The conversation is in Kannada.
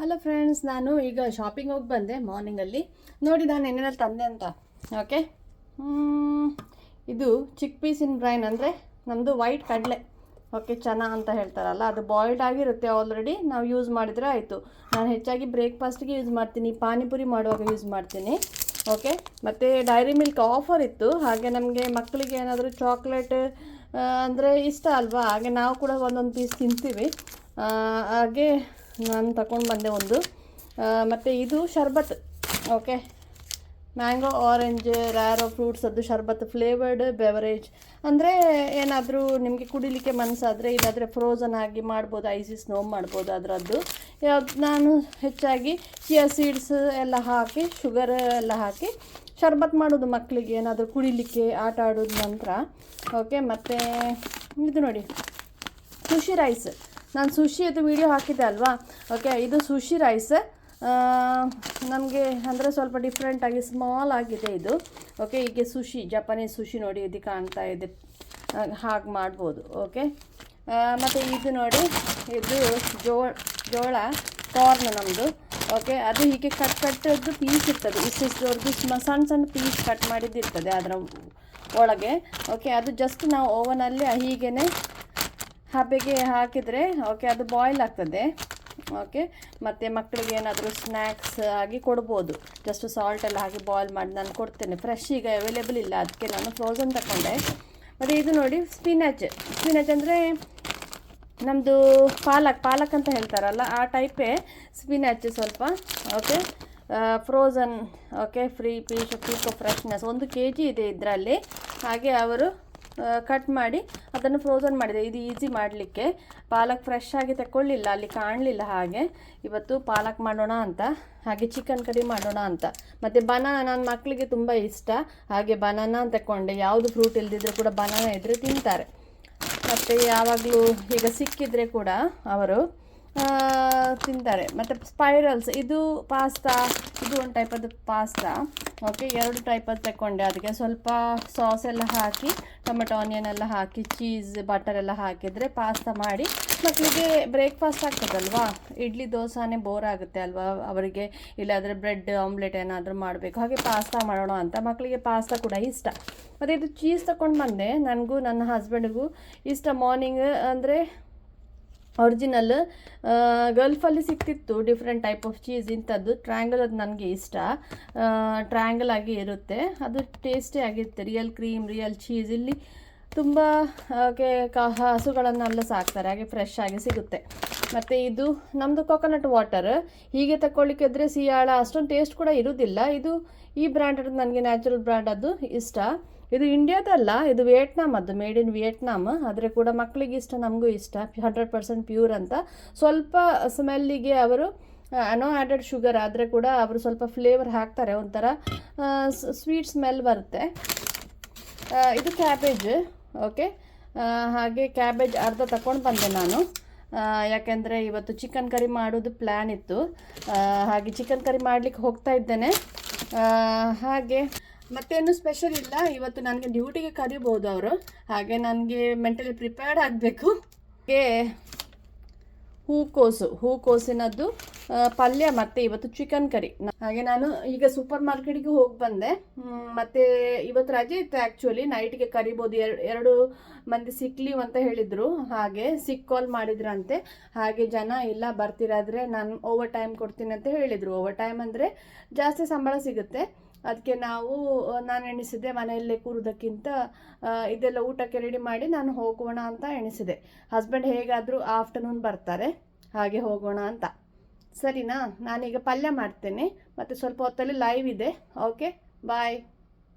ಹಲೋ ಫ್ರೆಂಡ್ಸ್ ನಾನು ಈಗ ಶಾಪಿಂಗ್ ಹೋಗಿ ಬಂದೆ ಮಾರ್ನಿಂಗಲ್ಲಿ ನೋಡಿ ನಾನು ಏನೇನಲ್ಲಿ ತಂದೆ ಅಂತ. ಓಕೆ ಇದು ಚಿಕ್ ಪೀಸಿನ ಬ್ರೈನ್ ಅಂದರೆ ನಮ್ಮದು ವೈಟ್ ಕಡಲೆ. ಓಕೆ ಚೆನ್ನ ಅಂತ ಹೇಳ್ತಾರಲ್ಲ, ಅದು ಬಾಯ್ಲ್ಡ್ ಆಗಿರುತ್ತೆ ಆಲ್ರೆಡಿ ನಾವು ಯೂಸ್ ಮಾಡಿದರೆ ಆಯಿತು. ನಾನು ಹೆಚ್ಚಾಗಿ ಬ್ರೇಕ್ಫಾಸ್ಟ್ಗೆ ಯೂಸ್ ಮಾಡ್ತೀನಿ, ಪಾನಿಪುರಿ ಮಾಡುವಾಗ ಯೂಸ್ ಮಾಡ್ತೀನಿ. ಓಕೆ ಮತ್ತು ಡೈರಿ ಮಿಲ್ಕ್ ಆಫರ್ ಇತ್ತು. ಹಾಗೆ ನಮಗೆ ಮಕ್ಕಳಿಗೆ ಏನಾದರೂ ಚಾಕ್ಲೇಟ್ ಅಂದರೆ ಇಷ್ಟ ಅಲ್ವಾ? ಹಾಗೆ ನಾವು ಕೂಡ ಒಂದೊಂದು ಪೀಸ್ ತಿಂತೀವಿ. ಹಾಗೆ ನಾನು ತಗೊಂಡು ಬಂದೆ ಒಂದು. ಮತ್ತು ಇದು ಶರ್ಬತ್ ಓಕೆ ಮ್ಯಾಂಗೋ ಆರೆಂಜ್ ರ್ಯಾರೋ ಫ್ರೂಟ್ಸ್ ಅದು ಶರ್ಬತ್ ಫ್ಲೇವರ್ಡ್ ಬೆವರೇಜ್ ಅಂದರೆ ಏನಾದರೂ ನಿಮಗೆ ಕುಡಿಲಿಕ್ಕೆ ಮನಸ್ಸಾದರೆ ಇಲ್ಲಾದರೆ ಫ್ರೋಝನ್ ಆಗಿ ಮಾಡ್ಬೋದು ಐಸಿ ಸ್ನೋ ಮಾಡ್ಬೋದು ಅದರದ್ದು. ಯಾವ್ದು, ನಾನು ಹೆಚ್ಚಾಗಿ ಚಿಯಾ ಸೀಡ್ಸ್ ಎಲ್ಲ ಹಾಕಿ ಶುಗರ್ ಎಲ್ಲ ಹಾಕಿ ಶರ್ಬತ್ ಮಾಡೋದು ಮಕ್ಕಳಿಗೆ ಏನಾದರೂ ಕುಡಿಲಿಕ್ಕೆ ಆಟ ಆಡೋದು ನಂತರ ಓಕೆ ಮತ್ತು ಇದು ನೋಡಿ ಖುಷಿ ರೈಸ್ ನಾನು ಸುಶಿ ಅದು ವಿಡಿಯೋ ಹಾಕಿದ್ದೆ ಅಲ್ವಾ? ಓಕೆ ಇದು ಸುಶಿ ರೈಸ್ ನಮಗೆ ಅಂದರೆ ಸ್ವಲ್ಪ ಡಿಫ್ರೆಂಟಾಗಿ ಸ್ಮಾಲ್ ಆಗಿದೆ ಇದು. ಓಕೆ ಹೀಗೆ ಸುಶಿ ಜಪಾನೀಸ್ ಸುಶಿ ನೋಡಿ ಇದು ಕಾಣ್ತಾ ಇದೆ. ಹಾಗೆ ಮಾಡ್ಬೋದು ಓಕೆ ಮತ್ತು ಇದು ನೋಡಿ, ಇದು ಜೋಳ ಜೋಳ ಕಾರ್ನ್ ನಮ್ಮದು ಓಕೆ ಅದು ಹೀಗೆ ಕಟ್ ಕಟ್ಟದ್ದು ಪೀಸ್ ಇರ್ತದೆ. ಇಷ್ಟಿಷ್ಟವರೆಗೂ ಸಣ್ಣ ಸಣ್ಣ ಪೀಸ್ ಕಟ್ ಮಾಡಿದ್ದಿರ್ತದೆ ಅದರ ಒಳಗೆ ಓಕೆ ಅದು ಜಸ್ಟ್ ನಾವು ಓವನಲ್ಲಿ ಹೀಗೇ ಹಬೆಗೆ ಹಾಕಿದರೆ ಓಕೆ ಅದು ಬಾಯ್ಲ್ ಆಗ್ತದೆ ಓಕೆ ಮತ್ತು ಮಕ್ಕಳಿಗೆ ಏನಾದರೂ ಸ್ನ್ಯಾಕ್ಸ್ ಆಗಿ ಕೊಡ್ಬೋದು ಜಸ್ಟ್ ಸಾಲ್ಟ್ ಎಲ್ಲ ಹಾಕಿ ಬಾಯ್ಲ್ ಮಾಡಿ ನಾನು ಕೊಡ್ತೇನೆ ಫ್ರೆಶ್ ಈಗ ಅವೈಲೇಬಲ್ ಇಲ್ಲ ಅದಕ್ಕೆ ನಾನು ಫ್ರೋಝನ್ ತಗೊಂಡೆ ಮತ್ತು ಇದು ನೋಡಿ ಸ್ಪಿನಾಚ್ ಸ್ಪಿನಾಚ್ ಅಂದರೆ ನಮ್ಮದು ಪಾಲಕ್ ಪಾಲಕ್ ಅಂತ ಹೇಳ್ತಾರಲ್ಲ ಆ ಟೈಪೇ ಸ್ಪಿನಾಚ್ ಸ್ವಲ್ಪ okay frozen okay free peas pico freshness ಒಂದು ಕೆ ಜಿ ಇದೆ ಇದರಲ್ಲಿ ಹಾಗೆ ಅವರು ಕಟ್ ಮಾಡಿ ಅದನ್ನು ಫ್ರೋಝನ್ ಮಾಡಿದೆ. ಇದು ಈಸಿ ಮಾಡಲಿಕ್ಕೆ. ಪಾಲಕ್ ಫ್ರೆಶ್ ಆಗಿ ತಗೊಳ್ಳಿಲ್ಲ ಅಲ್ಲಿ ಕಾಣಲಿಲ್ಲ ಹಾಗೆ. ಇವತ್ತು ಪಾಲಕ್ ಮಾಡೋಣ ಅಂತ. ಹಾಗೆ ಚಿಕನ್ ಕರಿ ಮಾಡೋಣ ಅಂತ. ಮತ್ತು ಬನಾನ ನನ್ನ ಮಕ್ಕಳಿಗೆ ತುಂಬ ಇಷ್ಟ. ಹಾಗೆ ಬನಾನ ತಗೊಂಡೆ ಯಾವುದು ಫ್ರೂಟ್ ಇಲ್ದಿದ್ರು ಕೂಡ ಬನಾನ ಇದ್ದರೆ ತಿಂತಾರೆ. ಮತ್ತು ಯಾವಾಗಲೂ ಈಗ ಸಿಕ್ಕಿದರೆ ಕೂಡ ಅವರು ತಿಂತಾರೆ. ಮತ್ತು ಸ್ಪೈರಲ್ಸ್ ಇದು ಪಾಸ್ತಾ ಇದು ಒಂದು ಟೈಪದ್ದು ಪಾಸ್ತಾ ಓಕೆ ಎರಡು ಟೈಪದ್ದು ತಗೊಂಡೆ ಅದಕ್ಕೆ ಸ್ವಲ್ಪ ಸಾಸ್ ಎಲ್ಲ ಹಾಕಿ ಟೊಮೆಟೊ ಆನಿಯನ್ ಎಲ್ಲ ಹಾಕಿ ಚೀಸ್ ಬಟರ್ ಎಲ್ಲ ಹಾಕಿದರೆ ಪಾಸ್ತಾ ಮಾಡಿ ಮಕ್ಕಳಿಗೆ ಬ್ರೇಕ್ಫಾಸ್ಟ್ ಆಗ್ತದಲ್ವಾ? ಇಡ್ಲಿ, ದೋಸಾನೇ ಬೋರ್ ಆಗುತ್ತೆ ಅಲ್ವಾ ಅವರಿಗೆ? ಇಲ್ಲಾದರೆ ಬ್ರೆಡ್ ಆಮ್ಲೆಟ್ ಏನಾದರೂ ಮಾಡಬೇಕು. ಹಾಗೆ ಪಾಸ್ತಾ ಮಾಡೋಣ ಅಂತ ಮಕ್ಕಳಿಗೆ ಪಾಸ್ತಾ ಕೂಡ ಇಷ್ಟ. ಮತ್ತು ಇದು ಚೀಸ್ ತಗೊಂಡು ಬಂದೆ. ನನಗೂ, ನನ್ನ ಹಸ್ಬೆಂಡಿಗೂ ಇಷ್ಟ. ಮಾರ್ನಿಂಗ್ ಅಂದರೆ ಒರಿಜಿನಲ್ ಗಲ್ಫಲ್ಲಿ ಸಿಕ್ತಿತ್ತು ಡಿಫ್ರೆಂಟ್ ಟೈಪ್ ಆಫ್ ಚೀಸ್ ಇಂಥದ್ದು. ಟ್ರ್ಯಾಂಗಲ್ ಅದು ನನಗೆ ಇಷ್ಟ. ಟ್ರ್ಯಾಂಗಲ್ ಆಗಿ ಇರುತ್ತೆ. ಅದು ಟೇಸ್ಟಿ ಆಗಿರುತ್ತೆ. ರಿಯಲ್ ಕ್ರೀಮ್ ರಿಯಲ್ ಚೀಸ್ ಇಲ್ಲಿ ತುಂಬ ಹಸುಗಳನ್ನೆಲ್ಲ ಸಾಕ್ತಾರೆ. ಹಾಗೆ ಫ್ರೆಶ್ ಆಗಿ ಸಿಗುತ್ತೆ. ಮತ್ತು ಇದು ನಮ್ಮದು ಕೊಕೊನಟ್ ವಾಟರ್ ಹೀಗೆ ತಗೊಳ್ಳಿಕ್ಕೆ ಇದ್ದರೆ ಸಿಯಾಳ ಅಷ್ಟೊಂದು ಟೇಸ್ಟ್ ಕೂಡ ಇರೋದಿಲ್ಲ. ಇದು ಈ ಬ್ರ್ಯಾಂಡ್ ನನಗೆ ನ್ಯಾಚುರಲ್ ಬ್ರ್ಯಾಂಡ್ ಅದು ಇಷ್ಟ. ಇದು ಇಂಡಿಯಾದಲ್ಲ, ಇದು ವಿಯೆಟ್ನಾಮ್ ಅದು ಮೇಡ್ ಇನ್ ವಿಯೆಟ್ನಾಮ್. ಆದರೆ ಕೂಡ ಮಕ್ಕಳಿಗೆ ಇಷ್ಟ ನಮಗೂ ಇಷ್ಟ ಹಂಡ್ರೆಡ್ ಪರ್ಸೆಂಟ್ ಪ್ಯೂರ್ ಅಂತ. ಸ್ವಲ್ಪ ಸ್ಮೆಲ್ಲಿಗೆ ಅವರು ಅನೋ ಆ್ಯಡೆಡ್ ಶುಗರ್ ಆದರೆ ಕೂಡ ಅವರು ಸ್ವಲ್ಪ ಫ್ಲೇವರ್ ಹಾಕ್ತಾರೆ, ಒಂಥರ ಸ್ವೀಟ್ ಸ್ಮೆಲ್ ಬರುತ್ತೆ. ಇದು ಕ್ಯಾಬೇಜ್ ಓಕೆ ಹಾಗೆ ಕ್ಯಾಬೇಜ್ ಅರ್ಧ ತಗೊಂಡು ಬಂದೆ ನಾನು. ಯಾಕೆಂದರೆ ಇವತ್ತು ಚಿಕನ್ ಕರಿ ಮಾಡೋದು ಪ್ಲ್ಯಾನ್ ಇತ್ತು. ಹಾಗೆ ಚಿಕನ್ ಕರಿ ಮಾಡಲಿಕ್ಕೆ ಹೋಗ್ತಾ ಇದ್ದೇನೆ. ಹಾಗೆ ಮತ್ತೇನು ಸ್ಪೆಷಲ್ ಇಲ್ಲ. ಇವತ್ತು ನನಗೆ ಡ್ಯೂಟಿಗೆ ಕರಿಬೋದು ಅವರು. ಹಾಗೆ ನನಗೆ ಮೆಂಟಲಿ ಪ್ರಿಪೇರ್ಡ್ ಆಗಬೇಕು. ಹಾಗೆ ಹೂಕೋಸು, ಹೂಕೋಸಿನದ್ದು ಪಲ್ಯ ಮತ್ತು ಇವತ್ತು ಚಿಕನ್ ಕರಿ ಹಾಗೆ ನಾನು ಈಗ ಸೂಪರ್ ಮಾರ್ಕೆಟಿಗೆ ಹೋಗಿ ಬಂದೆ. ಮತ್ತು ಇವತ್ತು ರಜೆ ಇತ್ತು ಆ್ಯಕ್ಚುಲಿ ನೈಟ್ಗೆ ಕರಿಬೋದು. ಎರಡು ಎರಡು ಮಂದಿ ಸಿಕ್ಲಿ ಅಂತ ಹೇಳಿದರು. ಹಾಗೆ ಸಿಕ್ ಕಾಲ್ ಮಾಡಿದ್ರಂತೆ. ಹಾಗೆ ಜನ ಇಲ್ಲ, ಬರ್ತಿರಾದರೆ ನಾನು ಓವರ್ ಟೈಮ್ ಕೊಡ್ತೀನಿ ಅಂತ ಹೇಳಿದರು. ಓವರ್ ಟೈಮ್ ಅಂದರೆ ಜಾಸ್ತಿ ಸಂಬಳ ಸಿಗುತ್ತೆ. ಅದಕ್ಕೆ ನಾವು ನಾನು ಎಣಿಸಿದೆ ಮನೆಯಲ್ಲೇ ಕೂರೋದಕ್ಕಿಂತ ಇದೆಲ್ಲ ಊಟಕ್ಕೆ ರೆಡಿ ಮಾಡಿ ನಾನು ಹೋಗೋಣ ಅಂತ ಎಣಿಸಿದೆ. ಹಸ್ಬೆಂಡ್ ಹೇಗಾದರೂ ಆಫ್ಟರ್ನೂನ್ ಬರ್ತಾರೆ, ಹಾಗೆ ಹೋಗೋಣ ಅಂತ. ಸರಿನಾ? ನಾನೀಗ ಪಲ್ಯ ಮಾಡ್ತೇನೆ, ಮತ್ತು ಸ್ವಲ್ಪ ಹೊತ್ತಲ್ಲಿ ಲೈವ್ ಇದೆ. Okay bye